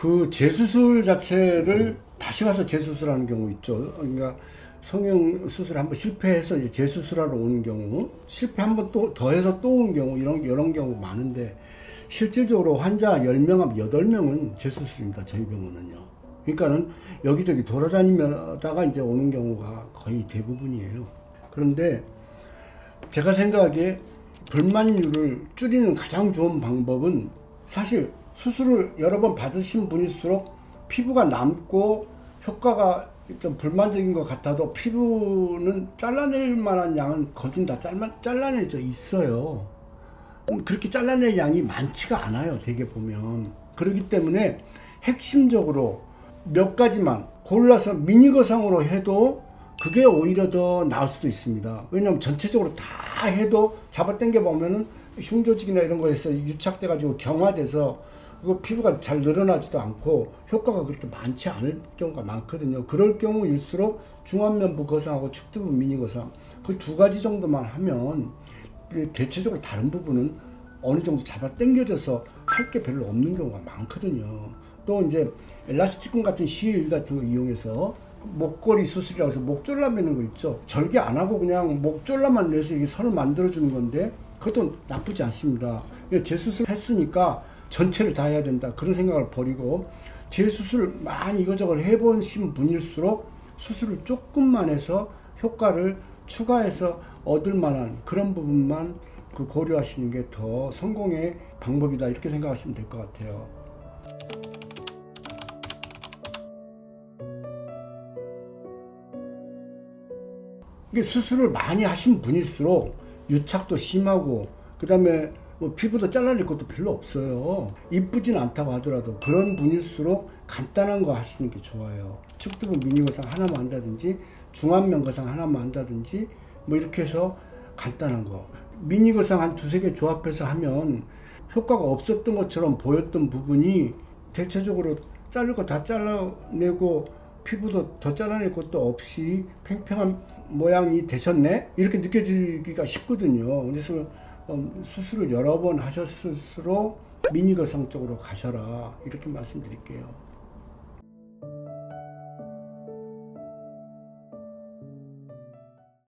그 재수술 자체를 다시 가서 재수술하는 경우 있죠. 그러니까 성형 수술 한번 실패해서 이제 재수술하러 오는 경우, 실패 한번 또 더해서 또 오는 경우 이런 이런 경우 많은데 실질적으로 환자 10명 하면 8명은 재수술입니다. 저희 병원은요. 그러니까는 여기저기 돌아다니다가 이제 오는 경우가 거의 대부분이에요. 그런데 제가 생각하기에 불만율을 줄이는 가장 좋은 방법은 사실 수술을 여러 번 받으신 분일수록 피부가 남고 효과가 좀 불만적인 것 같아도 피부는 잘라낼 만한 양은 거진 다 잘라, 잘라내져 있어요. 음, 그렇게 잘라낼 양이 많지가 않아요. 되게 보면. 그렇기 때문에 핵심적으로 몇 가지만 골라서 미니 거상으로 해도 그게 오히려 더 나을 수도 있습니다. 왜냐하면 전체적으로 다 해도 잡아당겨 보면은 흉조직이나 이런 거에서 유착돼 가지고 경화돼서 그 피부가 잘 늘어나지도 않고 효과가 그렇게 많지 않을 경우가 많거든요. 그럴 경우일수록 중안면부 거상하고 측두부 미니 거상 그 두 가지 정도만 하면 대체적으로 다른 부분은 어느 정도 잡아 당겨져서 할 게 별로 없는 경우가 많거든요. 또 이제 엘라스틱끈 같은 실 같은 거 이용해서 목걸이 수술이라고 해서 목 졸라 매는 거 있죠. 절개 안 하고 그냥 목 졸라만 내서 이게 선을 만들어 주는 건데 그것도 나쁘지 않습니다. 재수술 했으니까 전체를 다 해야 된다. 그런 생각을 버리고 재수술 많이 이거저거 해보신 분일수록 수술을 조금만 해서 효과를 추가해서 얻을 만한 그런 부분만 그 고려하시는 게 더 성공의 방법이다. 이렇게 생각하시면 될 것 같아요. 이게 수술을 많이 하신 분일수록 유착도 심하고 그다음에 뭐 피부도 잘라낼 것도 별로 없어요. 이쁘진 않다고 하더라도 그런 분일수록 간단한 거 하시는 게 좋아요. 측두부 미니거상 하나만 한다든지 중안면 거상 하나만 한다든지 뭐 이렇게 해서 간단한 거 미니거상 한 두세 개 조합해서 하면 효과가 없었던 것처럼 보였던 부분이 대체적으로 자를 거 다 잘라내고 피부도 더 잘라낼 것도 없이 팽팽한 모양이 되셨네 이렇게 느껴지기가 쉽거든요. 그래서 음, 수술을 여러 번 하셨을수록 미니거상 쪽으로 가셔라 이렇게 말씀드릴게요.